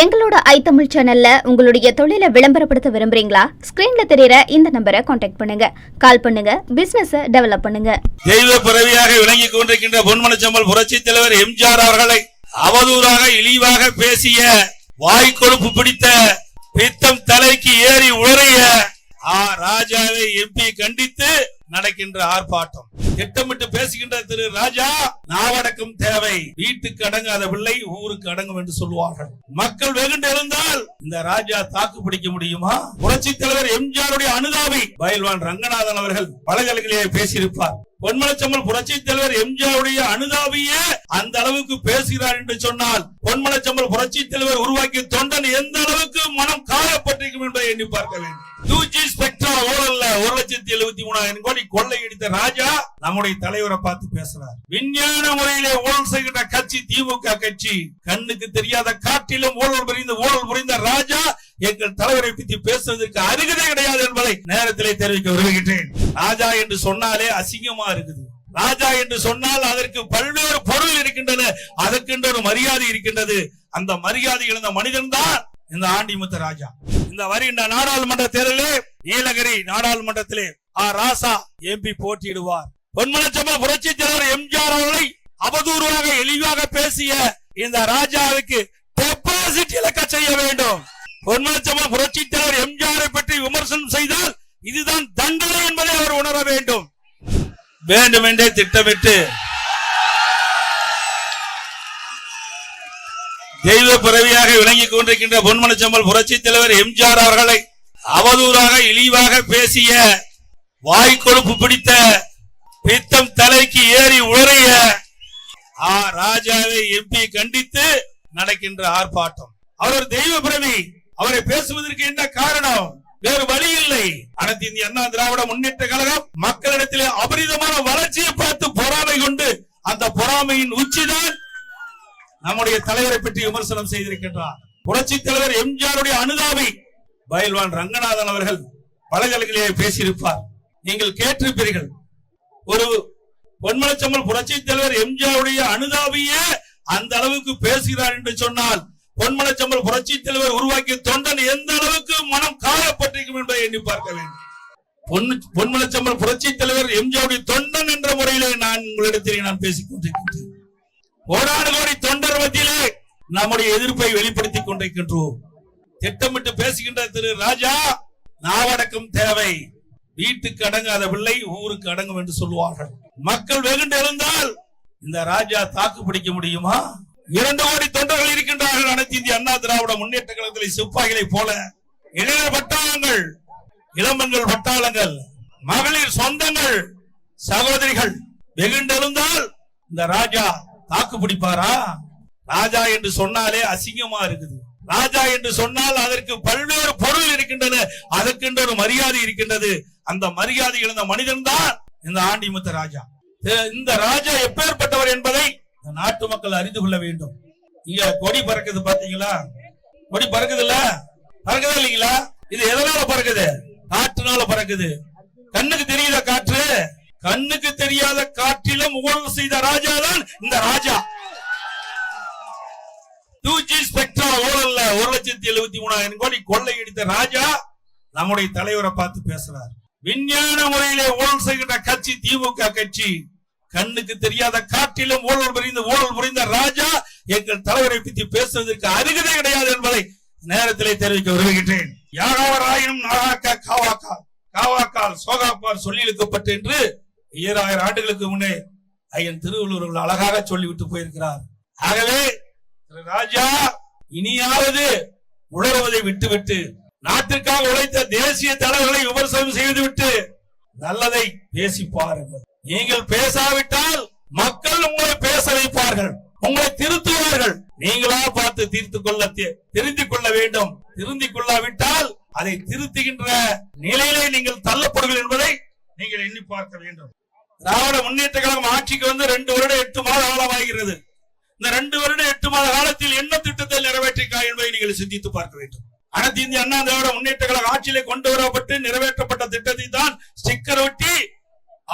எங்களோட ஐ தமிழ் சேனல்ல உங்களுடைய தொழிலை விளம்பரப்படுத்த விரும்புறீங்களா? ஸ்கிரீன்ல தெரியற இந்த நம்பரை காண்டாக்ட் பண்ணுங்க. கால் பண்ணுங்க. பிசினஸ் டெவலப் பண்ணுங்க. தெய்வ பிறவியாக விளங்கி கொண்டிருக்கின்ற பொன்மனச்சம்பல் புரட்சி தலைவர் எம்ஜிஆர் அவர்களை அவதூறாக இழிவாக பேசிய வாய் கொழுப்பு பிடித்த பித்தம் தலைக்கு ஏறி உளறிய ஆ ராஜாவை எம்பி கண்டித்து நடக்கின்ற ஆர்ப்பாட்டம். திட்டமிட்டு பேசுகின்ற திரு ராஜா நாவடக்கம் தேவை. வீட்டுக்கு அடங்காத பிள்ளை ஊருக்கு அடங்கும் என்று சொல்லுவார்கள். மக்கள் வெகுண்டு இருந்தால் இந்த ராஜா தாக்கு பிடிக்க முடியுமா? புரட்சி தலைவர் எம்ஜிஆருடைய அனுதாபி பயில்வான் ரங்கநாதன் அவர்கள் பலகலைகளிலே பேசியிருப்பார். பொன்மலச்சம்மல் புரட்சி தலைவர் எம்ஜிஆருடைய அனுதாபியே அந்த அளவுக்கு பேசுகிறார் என்று சொன்னால் பொன்மலச்சம்மல் புரட்சி தலைவர் உருவாக்கிய தொண்டன் எந்த அளவுக்கு மனம் காயப்பட்டிருக்கும் என்பதை எண்ணி பார்க்க வேண்டும். டூ ஸ்பெக்ட்ரா ஊழல்ல ஒரு லட்சத்தி எழுபத்தி மூணாயிரம் கோடி கொள்ளையடித்த ராஜா நம்முடைய தலைவரை பார்த்து பேசுறார். விஞ்ஞான முறையிலே ஊழல் செய்கின்ற கட்சி திமுக கட்சி கண்ணுக்கு தெரியாத காட்டிலும் ஊழல் புரிந்த ஊழல் புரிந்த ராஜா எங்கள் தலைவரை பற்றி பேசுவதற்கு அருகதே கிடையாது என்பதை நேரத்திலே தெரிவிக்க விரும்புகின்றேன். ராஜா என்று சொன்னாலே அசிங்கமா இருக்குது. ராஜா என்று சொன்னால் அதற்கு பல்வேறு பொருள் இருக்கின்றன அதற்கென்று ஒரு மரியாதை இருக்கின்றது. அந்த மரியாதை இழந்த மனிதன் தான் இந்த ஆண்டிமுத்த ராஜா. இந்த வருகின்ற நாடாளுமன்ற தேர்தலிலே நீலகிரி நாடாளுமன்றத்திலே ஆ. ராசா எம்பி போட்டியிடுவார். பொன்மனச்சம்பல் புரட்சி தலைவர் எம்ஜிஆர் அவர்களை அவதூறுவாக இழிவாக பேசிய இந்த ராஜாவுக்கு டெபாசிட் இழக்க செய்ய வேண்டும். பொன்மனச்சம்பல் புரட்சி தலைவர் எம்ஜிஆரை பற்றி விமர்சனம் செய்தால் இதுதான் தண்டனை என்பதை அவர் உணர வேண்டும். வேண்டுமென்றே திட்டமிட்டு தெய்வ பிறவியாக விளங்கிக் கொண்டிருக்கின்ற பொன்மனச்சம்பல் புரட்சி தலைவர் எம்ஜிஆர் அவர்களை அவதூறாக இழிவாக பேசிய வாய் கொழுப்பு பிடித்த பித்தம் தலைக்கு ஏறி உளறிய ஆ ராஜாவை எம்பி கண்டித்து நடக்கின்ற ஆர்ப்பாட்டம். அவர் தெய்வ பிறவி. அவரை பேசுவதற்கு என்ன காரணம்? வேறு வழி இல்லை. அனைத்து இந்திய அண்ணா திராவிட முன்னேற்ற கழகம் மக்களிடத்திலே அபரிதமான வளர்ச்சியை பார்த்து பொறாமை கொண்டு அந்த பொறாமையின் உச்சிதான் நம்முடைய தலைவரை பற்றி விமர்சனம் செய்திருக்கின்றார். புரட்சி தலைவர் எம்ஜிஆருடைய அனுதாபி பயில்வான் ரங்கநாதன் அவர்கள் பலகலைகளிலே பேசியிருப்பார். நீங்கள் கேட்டிருப்பீர்கள் ஒரு பொன்மனச்சம்பல் புரட்சி தலைவர் எம்ஜிஆருடைய அனுதாபியே அந்த அளவுக்கு பேசுகிறார் என்று சொன்னால் பொன்மனச்சம்பல் புரட்சி தலைவர் உருவாக்கிய தொண்டன் எந்த அளவுக்கு மனம் காயப்பட்டிருக்கும் என்பதை எண்ணி பார்க்க வேண்டும். பொன்னு பொன்மனச்சம்பல் புரட்சி தலைவர் எம்ஜிஆருடைய தொண்டன் என்ற முறையிலே நான் உங்களிடத்திலே நான் பேசிக் கொண்டிருக்கின்றேன் கோடானு கோடி தொண்டர் மத்தியிலே நம்முடைய எதிர்ப்பை வெளிப்படுத்திக் கொண்டிருக்கின்றோம். திட்டமிட்டு பேசுகின்ற திரு ராஜா நாவடக்கம் தேவை. வீட்டுக்கு அடங்காத பிள்ளை ஊருக்கு அடங்கும் என்று சொல்லுவார்கள். மக்கள் வெகுண்டு இருந்தால் இந்த ராஜா தாக்கு பிடிக்க முடியுமா? இரண்டு கோடி தொண்டர்கள் இருக்கின்றார்கள் அனைத்து இந்திய அண்ணா திராவிட முன்னேற்ற கழகத்தில் சிப்பாய்களை போல. இளைஞர் பட்டாளங்கள் இளம்பெண்கள் பட்டாளங்கள் மகளிர் சொந்தங்கள் சகோதரிகள் வெகுண்டெழுந்தால் இந்த ராஜா தாக்கு பிடிப்பாரா? ராஜா என்று சொன்னாலே அசிங்கமா இருக்குது. ராஜா என்று சொன்னால் அதற்கு பல்வேறு பொருள் இருக்கின்றன. அதற்கென்று ஒரு மரியாதை இருக்கின்றது. அந்த மரியாதை இழந்த மனிதன் தான் இந்த ஆண்டிமுத்த ராஜா. இந்த- ராஜா எப்பேற்பட்டவர் என்பதை நாட்டு மக்கள் அறிந்து கொள்ள வேண்டும். இங்க கொடி பறக்குது பாத்தீங்களா? கொடி பறக்குது இல்ல பறக்குதா இல்லைங்களா? இது எதனால பறக்குது? காற்றுனால பறக்குது. கண்ணுக்கு தெரியுதா காற்று? கண்ணுக்கு தெரியாத காற்றிலும் ஊழல் செய்த ராஜா தான் இந்த ராஜா. டூ ஜி ஸ்பெக்ட்ரா ஊழல்ல ஒரு லட்சத்தி எழுபத்தி மூணாயிரம் கோடி கொள்ளையடித்த ராஜா நம்முடைய தலைவரை பார்த்து பேசுறார். விஞ்ஞான முறையிலே ஊழல் செய்கின்ற கட்சி திமுக கட்சி கண்ணுக்கு தெரியாத காட்டிலும் ஊழல் புரிந்த ஊழல் புரிந்த ராஜா எங்கள் தலைவரை பற்றி பேசுவதற்கு அருகதை கிடையாது என்பதை நேரத்திலே தெரிவிக்க விரும்புகின்றேன். யாராவராயினும் நாகாக்கா காவாக்கா காவாக்கால் சோகாப்பால் சொல்லி இழுக்கப்பட்டு என்று ஈராயிரம் ஆண்டுகளுக்கு முன்னே ஐயன் திருவள்ளுவர்கள் அழகாக சொல்லிவிட்டு போயிருக்கிறார். ஆகவே திரு ராஜா இனியாவது உணர்வதை விட்டுவிட்டு நாட்டிற்காக உழைத்த தேசிய தலைவர்களை விமர்சனம் செய்துவிட்டு நல்லதை பேசி பாருங்கள். நீங்கள் பேசாவிட்டால் மக்கள் உங்களை பேச வைப்பார்கள். உங்களை திருத்துவார்கள். நீங்களா பார்த்து தீர்த்து கொள்ள திருந்திக் கொள்ள வேண்டும். திருந்திக் கொள்ளாவிட்டால் அதை திருத்துகின்ற நிலையிலே நீங்கள் தள்ளப்படுவீர்கள் என்பதை நீங்கள் எண்ணி பார்க்க வேண்டும். திராவிட முன்னேற்ற கழகம் ஆட்சிக்கு வந்து ரெண்டு வருடம் எட்டு மாத காலமாகிறது. இந்த ரெண்டு வருடம் எட்டு மாத காலத்தில் என்ன திட்டத்தை நிறைவேற்றிக்கா என்பதை நீங்கள் சிந்தித்து பார்க்க வேண்டும். அனைத்து இந்திய அண்ணா திராவிட முன்னேற்ற கழக ஆட்சியிலே கொண்டு வரப்பட்டு நிறைவேற்றப்பட்ட திட்டத்தை தான் ஸ்டிக்கர் ஒட்டி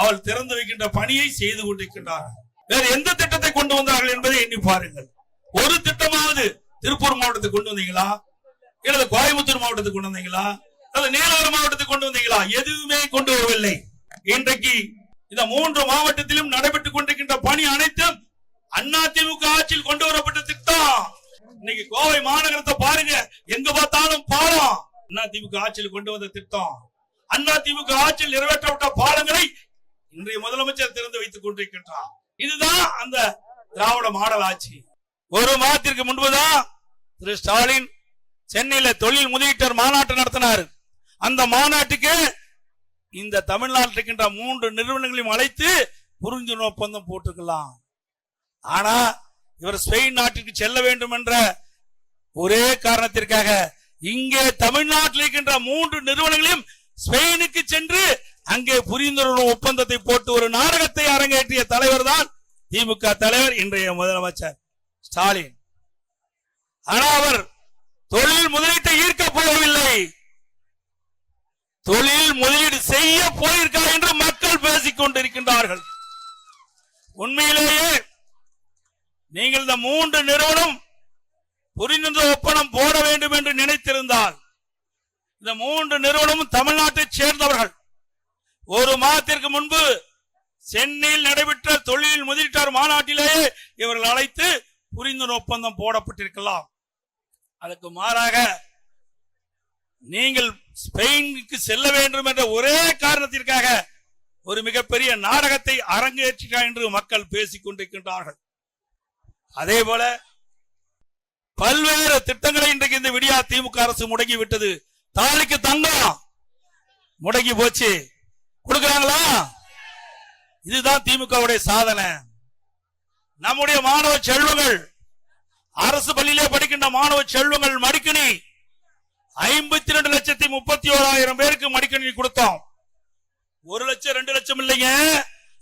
அவள் திறந்து வைக்கின்ற பணியை செய்து கொண்டிருக்கின்றார்கள் வேறு எந்த திட்டத்தை கொண்டு வந்தார்கள் என்பதை எண்ணி பாருங்கள். ஒரு திட்டமாவது திருப்பூர் மாவட்டத்தை கொண்டு வந்தீங்களா? இல்லது கோயம்புத்தூர் மாவட்டத்துக்கு கொண்டு வந்தீங்களா? அல்லது நீலகிரி மாவட்டத்துக்கு கொண்டு வந்தீங்களா? எதுவுமே கொண்டு வரவில்லை. இன்றைக்கு இந்த மூன்று மாவட்டத்திலும் நடைபெற்றுக் கொண்டிருக்கின்ற பணி அனைத்தும் அதிமுக ஆட்சியில் கொண்டு வரப்பட்ட திட்டம். இன்னைக்கு கோவை மாநகரத்தை பாருங்க. எங்க பார்த்தாலும் பாலம். அதிமுக ஆட்சியில் கொண்டு வந்த திட்டம். அதிமுக ஆட்சியில் நிறைவேற்றப்பட்ட பாலங்களை இன்றைய முதலமைச்சர் திறந்து வைத்துக் கொண்டிருக்கின்றார். இதுதான் அந்த திராவிட மாடல் ஆட்சி. ஒரு மாதத்திற்கு முன்புதான் திரு ஸ்டாலின் சென்னையில தொழில் முதலீட்டர் மாநாட்டு நடத்தினார். அந்த மாநாட்டுக்கு இந்த தமிழ்நாட்டில் இருக்கின்ற மூன்று நிறுவனங்களையும் அழைத்து புரிந்துணர்வு ஒப்பந்தம் போட்டுக்கலாம். ஆனா இவர் ஸ்பெயின் நாட்டிற்கு செல்ல வேண்டும் என்ற ஒரே காரணத்திற்காக இங்கே தமிழ்நாட்டில் இருக்கின்ற மூன்று நிறுவனங்களையும் ஸ்பெயினுக்கு சென்று அங்கே புரிந்துணர்வு ஒப்பந்தத்தை போட்டு ஒரு நாடகத்தை அரங்கேற்றிய தலைவர் தான் திமுக தலைவர் இன்றைய முதலமைச்சர் ஸ்டாலின். ஆனா அவர் தொழில் முதலீட்டை ஈர்க்க போகவில்லை. தொழில் முதலீடு செய்ய போயிருக்கலாம் என்று மக்கள் பேசிக் கொண்டிருக்கின்றார்கள். உண்மையிலேயே நீங்கள் இந்த மூன்று நிறுவனம் புரிந்துணர்வு ஒப்பந்தம் போட வேண்டும் என்று நினைத்திருந்தால் இந்த மூன்று நிறுவனமும் தமிழ்நாட்டைச் சேர்ந்தவர்கள். ஒரு மாதத்திற்கு முன்பு சென்னையில் நடைபெற்ற தொழில் முதலீட்டார் மாநாட்டிலேயே இவர்கள் அழைத்து புரிந்துணர்வு ஒப்பந்தம் போடப்பட்டிருக்கலாம். அதற்கு மாறாக நீங்கள் ஸ்பெயினுக்கு செல்ல வேண்டும் என்ற ஒரே காரணத்திற்காக ஒரு மிகப்பெரிய நாடகத்தை அரங்கேற்றினார் என்று மக்கள் பேசிக் கொண்டிருக்கின்றார்கள். அதே போல பல்வேறு திட்டங்களை இன்றைக்கு இந்த விடியா திமுக அரசு முடங்கி விட்டது. தாலிக்கு தங்கம் முடங்கி போச்சு. கொடுக்கிறாங்களா? இதுதான் திமுகவுடைய சாதனை. நம்முடைய மாணவ செல்வங்கள் அரசு பள்ளியிலே படிக்கின்ற மாணவ செல்வங்கள் மடிக்கணி ஐம்பத்தி ரெண்டு லட்சத்தி முப்பத்தி ஓராயிரம் பேருக்கு மடிக்கணினி கொடுத்தோம். ஒரு லட்சம் ரெண்டு லட்சம் இல்லைங்க.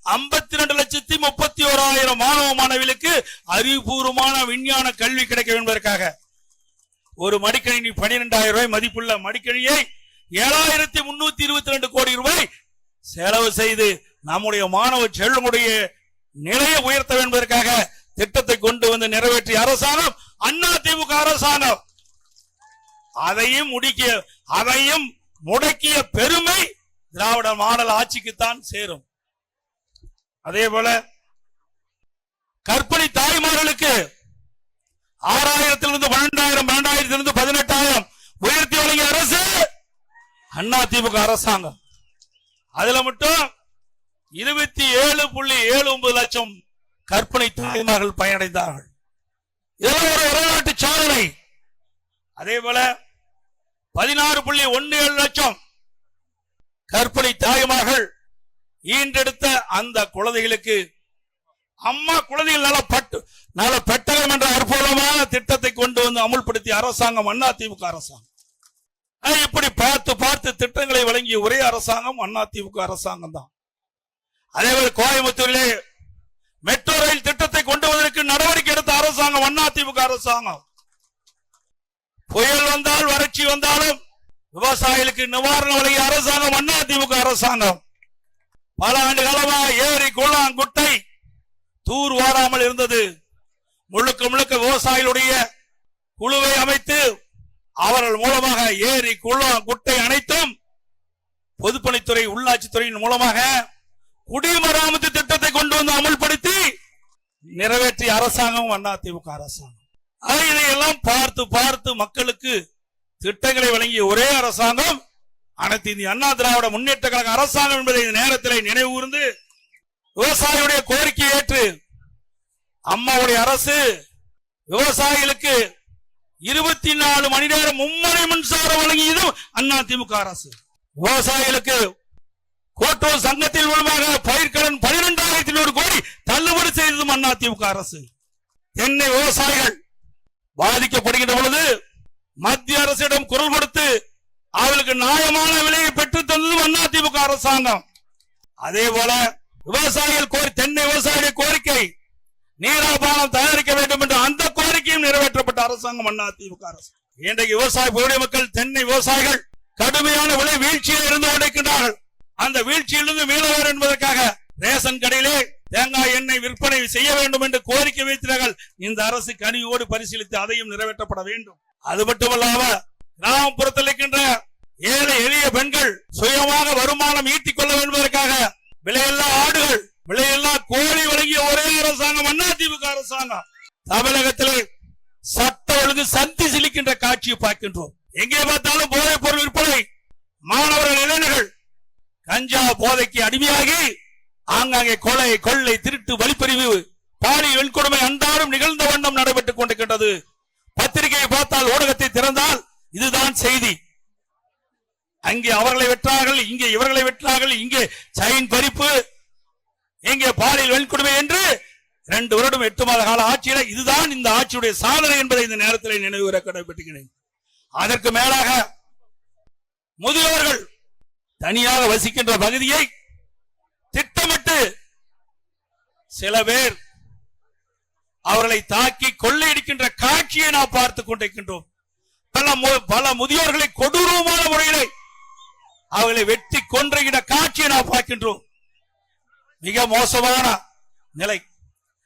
ஐம்பத்தி ரெண்டு லட்சத்தி முப்பத்தி ஓராயிரம் மாணவ மாணவிகளுக்கு அறிவுபூர்வமான விஞ்ஞான கல்வி கிடைக்க என்பதற்காக ஒரு மடிக்கணினி பனிரெண்டாயிரம் ரூபாய் மதிப்புள்ள மடிக்கணியை ஏழாயிரத்தி முன்னூத்தி இருபத்தி ரெண்டு கோடி ரூபாய் செலவு செய்து நம்முடைய மாணவ செல்வனுடைய நிலையை உயர்த்த என்பதற்காக திட்டத்தை கொண்டு வந்து நிறைவேற்றிய அரசாங்கம் அண்ணா திமுக அரசாங்கம். அதையும் முடிக்க அதையும் முடக்கிய பெருமை திராவிட மாடல் ஆட்சிக்குத்தான் சேரும். அதே போல கற்பனை தாய்மார்களுக்கு ஆறாயிரத்திலிருந்து பன்னெண்டாயிரம் பன்னெண்டாயிரத்திலிருந்து பதினெட்டாயிரம் உயர்த்தி வழங்கிய அரசு அண்ணா திமுக அரசாங்கம். அதுல மட்டும் இருபத்தி ஏழு புள்ளி ஏழு ஒன்பது லட்சம் கற்பனை தாய்மார்கள் பயனடைந்தார்கள். இதெல்லாம் ஒரு வரலாற்று சாதனை. அதே போல பதினாறு புள்ளி ஒன்னு ஏழு லட்சம். கற்பனை தாய்மார்கள் ஈன்றெடுத்த அந்த குழந்தைகளுக்கு அம்மா குழந்தைகள் நல பட்டு நல பெட்டகம் என்ற அற்புதமான திட்டத்தை கொண்டு வந்து அமுல்படுத்திய அரசாங்கம் அண்ணா திமுக அரசாங்கம் இப்படி பார்த்து பார்த்து திட்டங்களை வழங்கிய ஒரே அரசாங்கம் அண்ணா திமுக அரசாங்கம் தான். அதே போல கோயம்புத்தூரிலே மெட்ரோ ரயில் திட்டத்தை கொண்டு வந்ததற்கு நடவடிக்கை எடுத்த அரசாங்கம் அண்ணா அரசாங்கம். புயல் வந்தால் வறட்சி வந்தாலும் விவசாயிகளுக்கு நிவாரணம் வழங்கிய அரசாங்கம் அண்ணா திமுக அரசாங்கம். பல ஆண்டு காலமா ஏரி குளம் குட்டை தூர் வாராமல் இருந்தது. முழுக்க முழுக்க விவசாயிகளுடைய குழுவை அமைத்து அவர்கள் மூலமாக ஏரி குளம் குட்டை அனைத்தும் பொதுப்பணித்துறை உள்ளாட்சித்துறையின் மூலமாக குடிமராமத்து திட்டத்தை கொண்டு வந்து அமல்படுத்தி நிறைவேற்றிய அரசாங்கம் அண்ணா திமுக அரசாங்கம். இதையெல்லாம் பார்த்து பார்த்து மக்களுக்கு திட்டங்களை வழங்கிய ஒரே அரசாங்கம் அனைத்து இந்திய அண்ணா திராவிட முன்னேற்ற கழக அரசாங்கம் என்பதை இந்த நேரத்தில் நினைவுகூர்ந்து விவசாயியுடைய கோரிக்கை ஏற்று அம்மாவுடைய அரசு விவசாயிகளுக்கு இருபத்தி நாலு மணி நேரம் மும்மணி மின்சாரம் வழங்கியதும் அண்ணா திமுக அரசு. விவசாயிகளுக்கு கோட்டூர் சங்கத்தின் மூலமாக பயிர்க்கடன் பனிரெண்டாயிரத்தி நூறு கோடி தள்ளுபடி செய்ததும் அண்ணா திமுக அரசு. தென்னை விவசாயிகள் பாதிக்கப்படுகின்ற பொழுது மத்திய அரசிடம் குரல் கொடுத்து அவளுக்கு நியாயமான விலையை பெற்று தந்தது அதிமுக திமுக அரசாங்கம். அதே போல விவசாயிகள் கோரி தென்னை விவசாயிகள் கோரிக்கை நீராபானம் தயாரிக்க வேண்டும் என்ற அந்த கோரிக்கையும் நிறைவேற்றப்பட்ட அரசாங்கம் அண்ணா அரசு. இன்றைக்கு விவசாய பொருளை மக்கள் தென்னை விவசாயிகள் கடுமையான விலை வீழ்ச்சியில் இருந்து கொண்டிருக்கின்றார்கள் அந்த வீழ்ச்சியிலிருந்து மீளவர் என்பதற்காக ரேஷன் கடையிலே தேங்காய் எண்ணெய் விற்பனை செய்ய வேண்டும் என்று கோரிக்கை வைத்தார்கள் இந்த அரசு கனிவோடு பரிசீலித்து அதையும் நிறைவேற்றப்பட வேண்டும். அது மட்டுமல்லாம கிராமப்புறத்தில் இருக்கின்ற ஏழை எளிய பெண்கள் சுயமாக வருமானம் ஈட்டிக் கொள்ள என்பதற்காக விலையில்லா ஆடுகள் விலையில்லா கோழி வழங்கிய ஒரே அரசாங்கம் அண்ணா அரசாங்கம். தமிழகத்தில் சட்ட ஒழுங்கு சந்தி சிலிக்கின்ற காட்சியை பார்க்கின்றோம். எங்கே பார்த்தாலும் போதைப் பொருள் விற்பனை. மாணவர்கள் இளைஞர்கள் கஞ்சா போதைக்கு அடிமையாகி ஆங்காங்கே கொலை கொள்ளை திருட்டு வழிப்பறிவு பாலியல் வெண்கொடுமை அன்றாடம் நிகழ்ந்த வண்ணம் நடைபெற்றுக் கொண்டிருக்கின்றது. பத்திரிகையை பார்த்தால் ஊடகத்தை திறந்தால் இதுதான் செய்தி. அங்கே அவர்களை வெற்றார்கள் இங்கே இவர்களை வெற்றார்கள் இங்கே சைன் பறிப்பு இங்கே பாலியல் வெண்கொடுமை என்று ரெண்டு வருடம் எட்டு மாத கால ஆட்சியில இதுதான் இந்த ஆட்சியுடைய சாதனை என்பதை இந்த நேரத்தில் நினைவுற கடைபிடிக்கிறேன் அதற்கு மேலாக முதியோர்கள் தனியாக வசிக்கின்ற பகுதியை திட்டமிட்டு சில பேர் அவர்களை தாக்கி கொள்ளையடிக்கின்ற காட்சியை நாம் பார்த்துக் கொண்டிருக்கின்றோம். பல பல முதியோர்களை கொடூரமான முறையிலே அவர்களை வெட்டி கொன்றுகின்ற காட்சியை நாம் பார்க்கின்றோம். மிக மோசமான நிலை.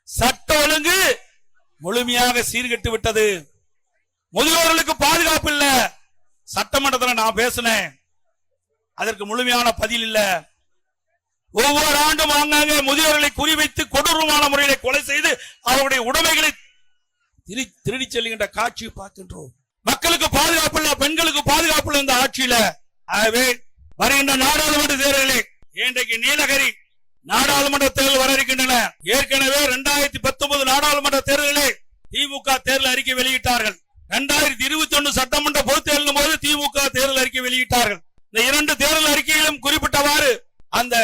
சட்ட ஒழுங்கு முழுமையாக சீர்கட்டு விட்டது. முதியோர்களுக்கு பாதுகாப்பு இல்ல. சட்டமன்றத்தில் நான் பேசினேன். அதற்கு முழுமையான பதில் இல்லை. ஒவ்வொரு ஆண்டும் ஆங்காங்கே முதியோர்களை குறிவைத்து கொடூரமான முறையில கொலை செய்து அவருடைய உடைமைகளை திருடி திருடிச் செல்கின்ற காட்சியை பார்க்கின்றோம். மக்களுக்கு பாதுகாப்பு இல்ல பெண்களுக்கு பாதுகாப்பு இல்ல இந்த ஆட்சியில ஆகவே வருகின்ற நாடாளுமன்ற தேர்தலில் இன்றைக்கு நீலகிரி நாடாளுமன்ற தேர்தல் வர இருக்கின்றன. ஏற்கனவே இரண்டாயிரத்தி பத்தொன்பது நாடாளுமன்ற தேர்தலிலே திமுக தேர்தல் அறிக்கை வெளியிட்டார்கள். இரண்டாயிரத்தி இருபத்தி ஒன்று சட்டமன்ற பொது தேர்தலும் போது திமுக தேர்தல் அறிக்கை வெளியிட்டார்கள். இந்த இரண்டு தேர்தல் அறிக்கைகளும் குறிப்பிட்டவாறு அந்த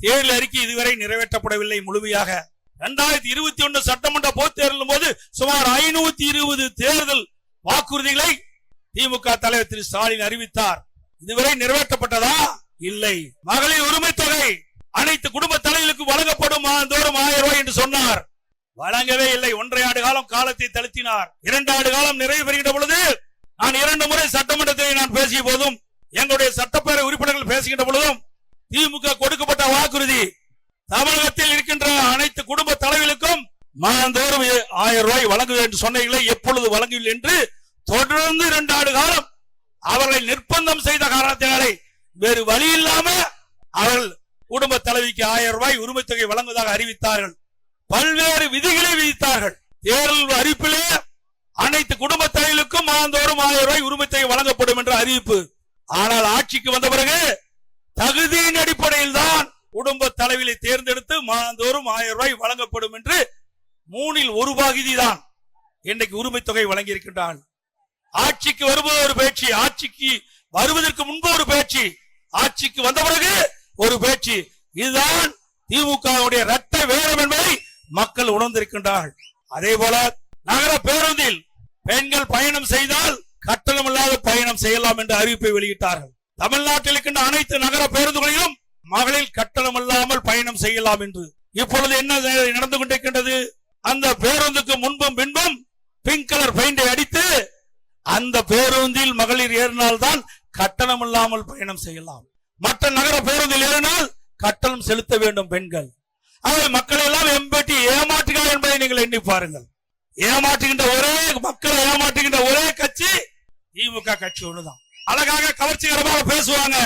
தேர்தல் அறிக்கை இதுவரை நிறைவேற்றப்படவில்லை முழுமையாக. இரண்டாயிரத்தி இருபத்தி ஒன்று சட்டமன்ற பொதுத் தேர்தலும் போது சுமார் ஐநூத்தி இருபது தேர்தல் வாக்குறுதிகளை திமுக தலைவர் திரு ஸ்டாலின் அறிவித்தார். இதுவரை நிறைவேற்றப்பட்டதா? இல்லை. மகளிர் உரிமை தொகை அனைத்து குடும்ப தலைவர்களுக்கு வழங்கப்படும் மாதந்தோறும் ஆயிரம் ரூபாய் என்று சொன்னார். வழங்கவே இல்லை. ஒன்றை ஆண்டு காலம் காலத்தை தழுத்தினார் இரண்டு ஆண்டு காலம் நிறைவு பெறுகின்ற பொழுது நான் இரண்டு முறை சட்டமன்றத்தில் நான் பேசிய போதும் எங்களுடைய சட்டப்பேரவை உறுப்பினர்கள் பேசுகின்ற பொழுதும் திமுக கொடுக்கப்பட்ட வாக்குறுதி தமிழகத்தில் இருக்கின்ற அனைத்து குடும்ப தலைவர்களுக்கும் மாதந்தோறும் ஆயிரம் ரூபாய் வழங்குவேன் என்று சொன்னீங்களே எப்பொழுது வழங்கவில்லை என்று தொடர்ந்து இரண்டு ஆண்டு காலம் அவர்களை நிர்பந்தம் செய்த காரணத்தினாலே வேறு வழி இல்லாம அவர்கள் குடும்ப தலைவிக்கு ஆயிரம் ரூபாய் உரிமை தொகை வழங்குவதாக அறிவித்தார்கள். பல்வேறு விதிகளை விதித்தார்கள். தேர்தல் அறிவிப்பிலே அனைத்து குடும்ப தலைவர்களுக்கும் மாதந்தோறும் ஆயிரம் ரூபாய் உரிமை தொகை வழங்கப்படும் என்ற அறிவிப்பு. ஆனால் ஆட்சிக்கு வந்த பிறகு தகுதியின் அடிப்படையில் தான் குடும்ப தலைவிலை தேர்ந்தெடுத்து மாதந்தோறும் ஆயிரம் ரூபாய் வழங்கப்படும் என்று மூணில் ஒரு பகுதி தான் இன்றைக்கு உரிமை தொகை வழங்கியிருக்கின்றான் ஆட்சிக்கு வரும்போது ஒரு பேச்சு ஆட்சிக்கு வருவதற்கு முன்பு ஒரு பேச்சு ஆட்சிக்கு வந்த பிறகு ஒரு பேச்சு. இதுதான் திமுகவுடைய ரத்த வேரம் என்பதை மக்கள் உணர்ந்திருக்கின்றார்கள். அதே போல நகர பேருந்தில் பெண்கள் பயணம் செய்தால் கட்டணம் இல்லாத பயணம் செய்யலாம் என்று அறிவிப்பை வெளியிட்டார்கள். தமிழ்நாட்டில் இருக்கின்ற அனைத்து நகர பேருந்துகளிலும் மகளிர் கட்டணம் இல்லாமல் பயணம் செய்யலாம் என்று. இப்பொழுது என்ன நடந்து கொண்டிருக்கின்றது? அந்த பேருந்துக்கு முன்பும் பின்பும் பிங்க் கலர் பெயிண்டை அடித்து அந்த பேருந்தில் மகளிர் ஏறினால்தான் கட்டணம் இல்லாமல் பயணம் செய்யலாம். மற்ற நகர பேருந்தில் ஏறினால் கட்டணம் செலுத்த வேண்டும் பெண்கள். அவை மக்களை எல்லாம் எம்பட்டி ஏமாற்றுகிறார் என்பதை நீங்கள் எண்ணி பாருங்கள். ஏமாற்றுகின்ற ஒரே மக்களை ஏமாற்றுகின்ற ஒரே கட்சி திமுக கட்சி ஒண்ணுதான். அழகாக கவர்ச்சிகரமாக பேசுவாங்க.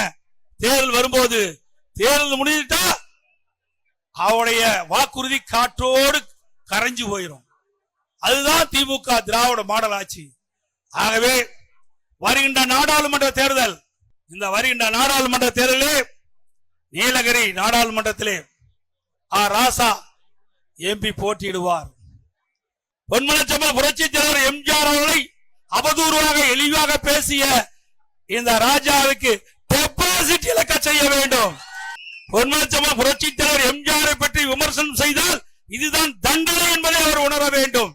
தேர்தல் வரும்போது தேர்தல் முடிஞ்சிட்டா அவருடைய வாக்குறுதி காற்றோடு கரைஞ்சு போயிடும் அதுதான் திமுக திராவிட மாடல் ஆட்சி. ஆகவே வருகின்ற நாடாளுமன்ற தேர்தல் இந்த வருகின்ற நாடாளுமன்ற தேர்தலே நீலகிரி நாடாளுமன்றத்திலே ஆர் ராசா எம்பி போட்டியிடுவார். பொன்மனச்சம்பல் புரட்சி தலைவர் எம்ஜிஆர் அவர்களை அவதூறாக எளிவாக பேசிய இந்த ராஜாவுக்கு டெபாசிட் இழக்க செய்ய வேண்டும். பொன்மச்சமா புரட்சி தலைவர் எம்ஜிஆரை பற்றி விமர்சனம் செய்தால் இதுதான் தண்டனை என்பதை அவர் உணர வேண்டும்.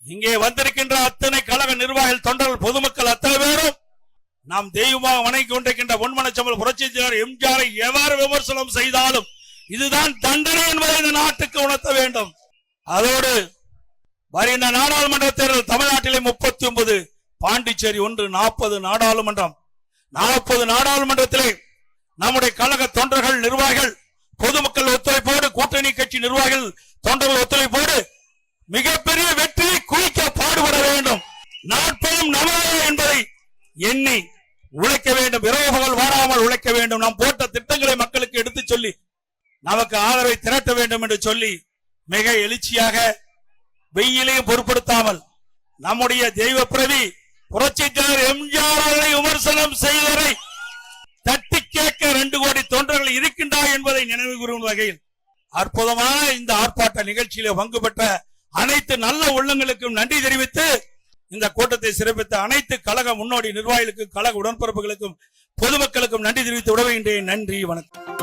இங்கே வந்திருக்கின்ற அத்தனை கழக நிர்வாகிகள் தொண்டர்கள் பொதுமக்கள் அத்தனை பேரும் நாம் தெய்வமாக வணங்கி கொண்டிருக்கின்ற பொன்மனச்சம்பல் புரட்சி தலைவர் எம்ஜிஆரை எவ்வாறு விமர்சனம் செய்தாலும் இதுதான் தண்டனை என்பதை இந்த நாட்டுக்கு உணர்த்த வேண்டும். அதோடு வருகின்ற நாடாளுமன்ற தேர்தல் தமிழ்நாட்டிலே முப்பத்தி ஒன்பது பாண்டிச்சேரி ஒன்று நாற்பது நாடாளுமன்றம். நாற்பது நாடாளுமன்றத்திலே நம்முடைய கழக தொண்டர்கள் நிர்வாகிகள் பொதுமக்கள் ஒத்துழைப்போடு கூட்டணி கட்சி நிர்வாகிகள் தொண்டர்கள் ஒத்துழைப்போடு மிகப்பெரிய வெற்றியை குவிக்க பாடுபட வேண்டும். நாட்பெரும் நமதே என்பதை எண்ணி உழைக்க வேண்டும். இரவு பகல் வாராமல் உழைக்க வேண்டும். நாம் போட்ட திட்டங்களை மக்களுக்கு எடுத்துச் சொல்லி நமக்கு ஆதரவை திரட்ட வேண்டும் என்று சொல்லி மிக எழுச்சியாக வெயிலையும் பொருட்படுத்தாமல் நம்முடைய தெய்வ பிரதி புரட்சித்தலைவர் எம்ஜிஆர் அவர்களை விமர்சனம் செய்தவரை தட்டி கேட்க ரெண்டு கோடி தொண்டர்கள் இருக்கின்றா என்பதை நினைவு கூறும் வகையில் அற்புதமான இந்த ஆர்ப்பாட்ட நிகழ்ச்சியில பங்கு பெற்ற அனைத்து நல்ல உள்ளங்களுக்கும் நன்றி தெரிவித்து இந்த கூட்டத்தை சிறப்பித்த அனைத்து கழக முன்னோடி நிர்வாகிகளுக்கும் கழக உடன்பிறப்புகளுக்கும் பொதுமக்களுக்கும் நன்றி தெரிவித்து விடுகின்றேன் நன்றி வணக்கம்.